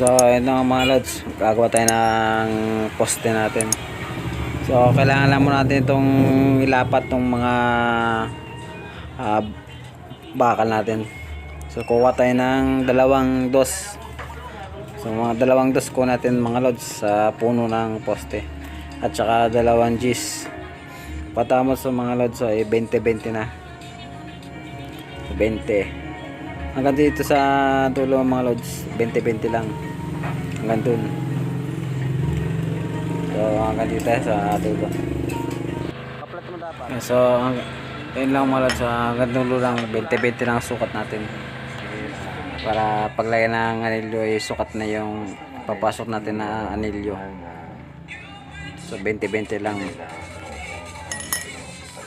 So, ito nga mga lods. Gagawa tayo ng poste natin. So, kailangan lang muna natin itong ilapat tong mga ah, bakal natin. So, kuha tayo ng dalawang dos. So, mga dalawang dos ko natin mga lods sa puno ng poste. At saka dalawang G's. Patamos sa mga lods ay 20-20 na. 20. Hanggang dito sa dulo mga lods, 20-20 lang. Hanggang dun. So, hanggang dito tayo sa dulo. So, hanggang, yun lang mga lods, ah, hanggang dulo lang, 20-20 lang ang sukat natin. Para paglagay ng anilyo ay sukat na yung papasok natin na anilyo. So, 20-20 lang.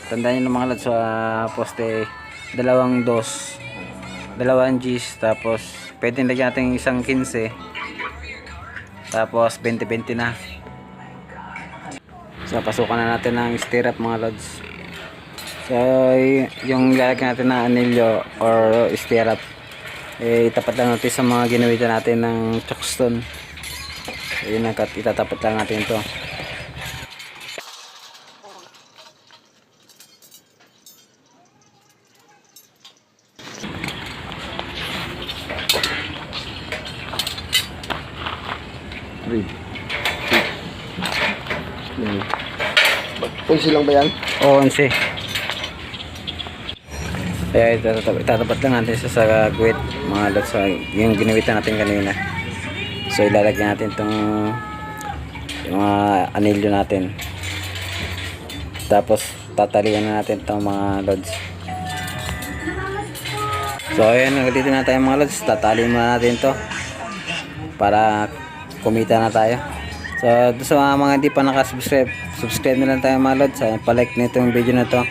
Tandaan nyo mga lods sa poste, dalawang dos, dalawang G's, tapos pwede lagyan natin isang 15, tapos 20-20 na. So, pasukan na natin ng stirrup mga lods. So, yung lalagyan natin na anilyo or stirrup, eh, itapat lang natin sa mga ginawitan natin ng chokstone. So, yun, nakat- itatapat lang natin ito. Three. Hmm. Pwede lang ba yan? Oo, 11. Kaya itatapat, lang natin sa sa guwit, mga lods, sa yung ginawitan natin kanina. So ilalagyan natin itong yung mga anilyo natin. Tapos tatalian na natin itong mga lods. So ayan, hanggang dito na tayo mga lods. Tatalian muna natin to para kumita na tayo. So, sa mga, mga hindi pa nakasubscribe, subscribe na lang tayo mga lods. Uh, palike na itong video na to.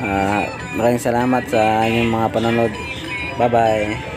Ah, maraming salamat sa inyong mga panonood. Bye-bye.